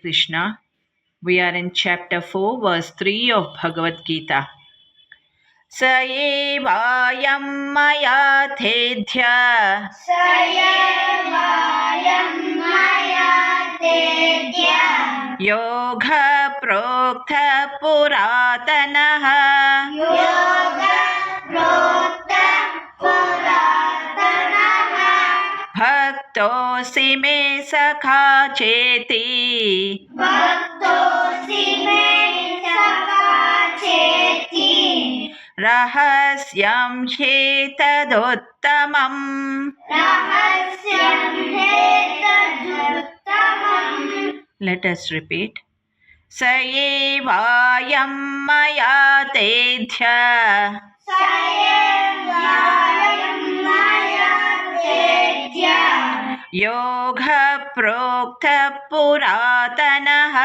Krishna. We are in chapter 4, verse 3 of Bhagavad Gita. स एवायं मया तेध्य स एवायं मया तेद्य योगप्रोक्तपुरातनः योगप्रोक्त भक्तोऽसि मे सखा चेति। भक्तोऽसि मे सखा चेति। रहस्यं ह्येतदुत्तमम्। रहस्यं हेतदुत्तमम् Let us repeat. स एवायं मया तेध्य। स एवायं मया तेद्य योगः प्रोक्तः पुरातनः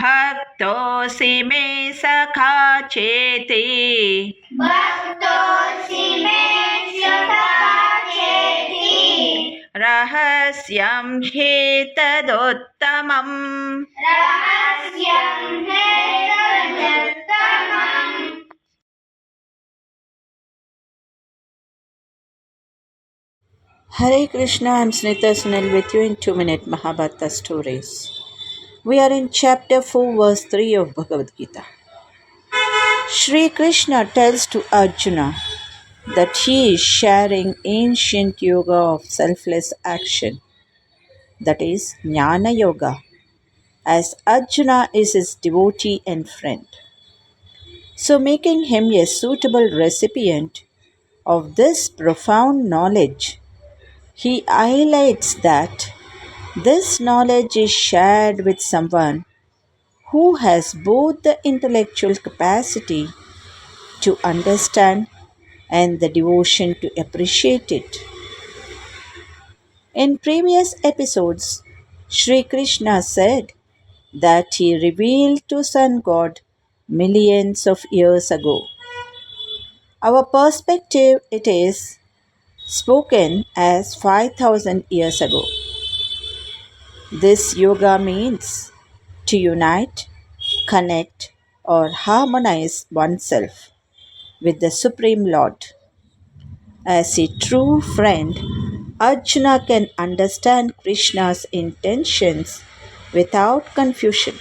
भक्तोऽसि मे सखा चेति। रहस्यं ह्येतदुत्तमम् Hare Krishna, I'm Snita Sunil with you in 2 Minute Mahabharata Stories. We are in chapter 4, verse 3 of Bhagavad Gita. Sri Krishna tells to Arjuna that he is sharing ancient yoga of selfless action, that is, Jnana Yoga, as Arjuna is his devotee and friend. So, making him a suitable recipient of this profound knowledge, he highlights that this knowledge is shared with someone who has both the intellectual capacity to understand and the devotion to appreciate it. In previous episodes, Sri Krishna said that he revealed to Sun God millions of years ago. Our perspective it is spoken as 5000 years ago. This yoga means to unite, connect, or harmonize oneself with the Supreme Lord. As a true friend, Arjuna can understand Krishna's intentions without confusion.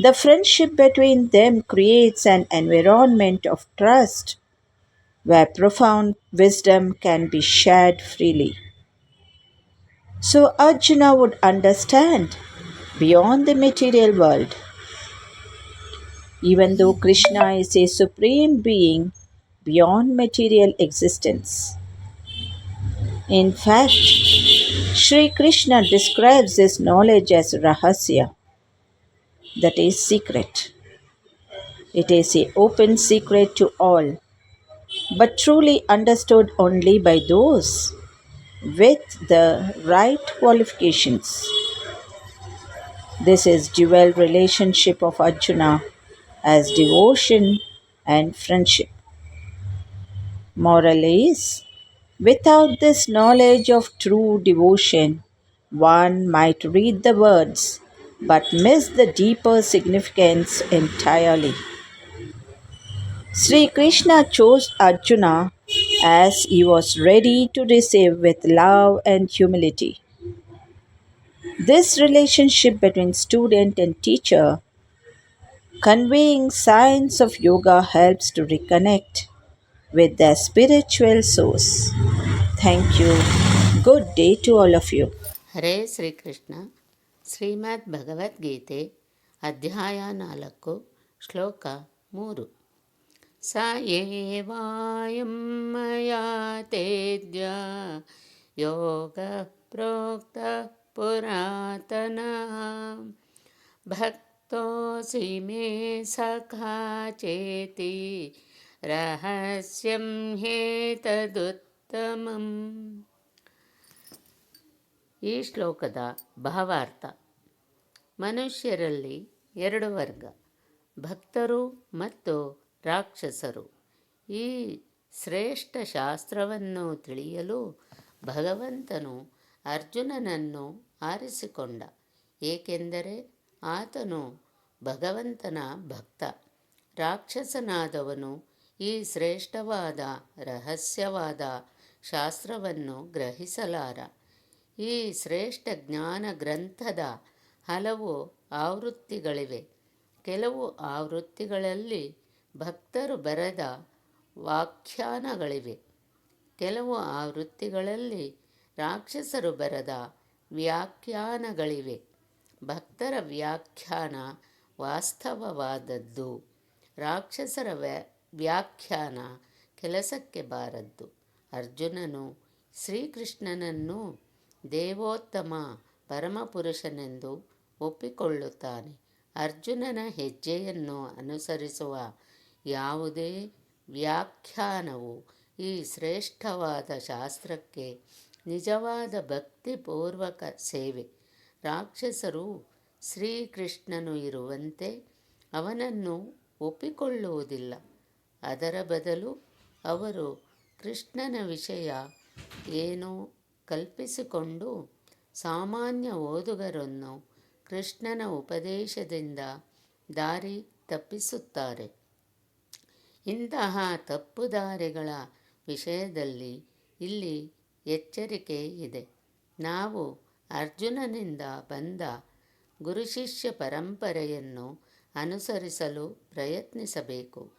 The friendship between them creates an environment of trust where profound wisdom can be shared freely. So Arjuna would understand beyond the material world. Even though Krishna is a supreme being beyond material existence. In fact, Sri Krishna describes this knowledge as rahasya, that is secret. It is a open secret to all, but truly understood only by those with the right qualifications. This is dual relationship of Arjuna as devotion and friendship. Moral is without this knowledge of true devotion, one might read the words but miss the deeper significance entirely. Sri Krishna chose Arjuna as he was ready to receive with love and humility. This relationship between student and teacher, conveying science of yoga, helps to reconnect with their spiritual source. Thank you. Good day to all of you. ಹರೇ ಶ್ರೀಕೃಷ್ಣ ಶ್ರೀಮದ್ ಭಗವದ್ಗೀತೆ ಅಧ್ಯಾಯ ನಾಲ್ಕು ಶ್ಲೋಕ ಮೂರು स एवायं मया तेद्या योगः प्रोक्तः पुरातनः भक्तोऽसि मे सखा चेति रहस्यं ಹೇತದುತ್ತಮಂ ಈ ಶ್ಲೋಕದ ಭಾವಾರ್ಥ, ಮನುಷ್ಯರಲ್ಲಿ ಎರಡು ವರ್ಗ, ಭಕ್ತರು ಮತ್ತು ರಾಕ್ಷಸರು. ಈ ಶ್ರೇಷ್ಠ ಶಾಸ್ತ್ರವನ್ನು ತಿಳಿಯಲು ಭಗವಂತನು ಅರ್ಜುನನನ್ನು ಆರಿಸಿಕೊಂಡ. ಏಕೆಂದರೆ ಆತನು ಭಗವಂತನ ಭಕ್ತ. ರಾಕ್ಷಸನಾದವನು ಈ ಶ್ರೇಷ್ಠವಾದ, ರಹಸ್ಯವಾದ ಶಾಸ್ತ್ರವನ್ನು ಗ್ರಹಿಸಲಾರ. ಈ ಶ್ರೇಷ್ಠ ಜ್ಞಾನ ಗ್ರಂಥದ ಹಲವು ಆವೃತ್ತಿಗಳಿವೆ. ಕೆಲವು ಆವೃತ್ತಿಗಳಲ್ಲಿ ಭಕ್ತರು ಬರೆದ ವ್ಯಾಖ್ಯಾನಗಳಿವೆ. ಕೆಲವು ಆವೃತ್ತಿಗಳಲ್ಲಿ ರಾಕ್ಷಸರು ಬರೆದ ವ್ಯಾಖ್ಯಾನಗಳಿವೆ. ಭಕ್ತರ ವ್ಯಾಖ್ಯಾನ ವಾಸ್ತವವಾದದ್ದು. ರಾಕ್ಷಸರ ವ್ಯಾ, ವ್ಯಾಖ್ಯಾನ ಕೆಲಸಕ್ಕೆ ಬಾರದ್ದು. ಅರ್ಜುನನು ಶ್ರೀಕೃಷ್ಣನನ್ನು ದೇವೋತ್ತಮ ಪರಮಪುರುಷನೆಂದು ಒಪ್ಪಿಕೊಳ್ಳುತ್ತಾನೆ. ಅರ್ಜುನನ ಹೆಜ್ಜೆಯನ್ನು ಅನುಸರಿಸುವ ಯಾವುದೇ ವ್ಯಾಖ್ಯಾನವು ಈ ಶ್ರೇಷ್ಠವಾದ ಶಾಸ್ತ್ರಕ್ಕೆ ನಿಜವಾದ ಭಕ್ತಿಪೂರ್ವಕ ಸೇವೆ. ರಾಕ್ಷಸರು ಶ್ರೀಕೃಷ್ಣನು ಇರುವಂತೆ ಅವನನ್ನು ಒಪ್ಪಿಕೊಳ್ಳುವುದಿಲ್ಲ. ಅದರ ಬದಲು ಅವರು ಕೃಷ್ಣನ ವಿಷಯ ಏನೋ ಕಲ್ಪಿಸಿಕೊಂಡು ಸಾಮಾನ್ಯ ಓದುಗರನ್ನು ಕೃಷ್ಣನ ಉಪದೇಶದಿಂದ ದಾರಿ ತಪ್ಪಿಸುತ್ತಾರೆ. ಇಂತಹ ತಪ್ಪುದಾರಿಗಳ ವಿಷಯದಲ್ಲಿ ಇಲ್ಲಿ ಎಚ್ಚರಿಕೆ ಇದೆ. ನಾವು ಅರ್ಜುನನಿಂದ ಬಂದ ಗುರುಶಿಷ್ಯ ಪರಂಪರೆಯನ್ನು ಅನುಸರಿಸಲು ಪ್ರಯತ್ನಿಸಬೇಕು.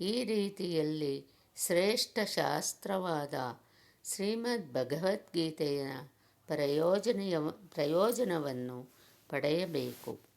ಈ ರೀತಿಯಲ್ಲಿ ಶ್ರೇಷ್ಠ ಶಾಸ್ತ್ರವಾದ ಶ್ರೀಮದ್ ಭಗವದ್ಗೀತೆಯ ಪ್ರಯೋಜನೆಯ ಪ್ರಯೋಜನವನ್ನು ಪಡೆಯಬೇಕು.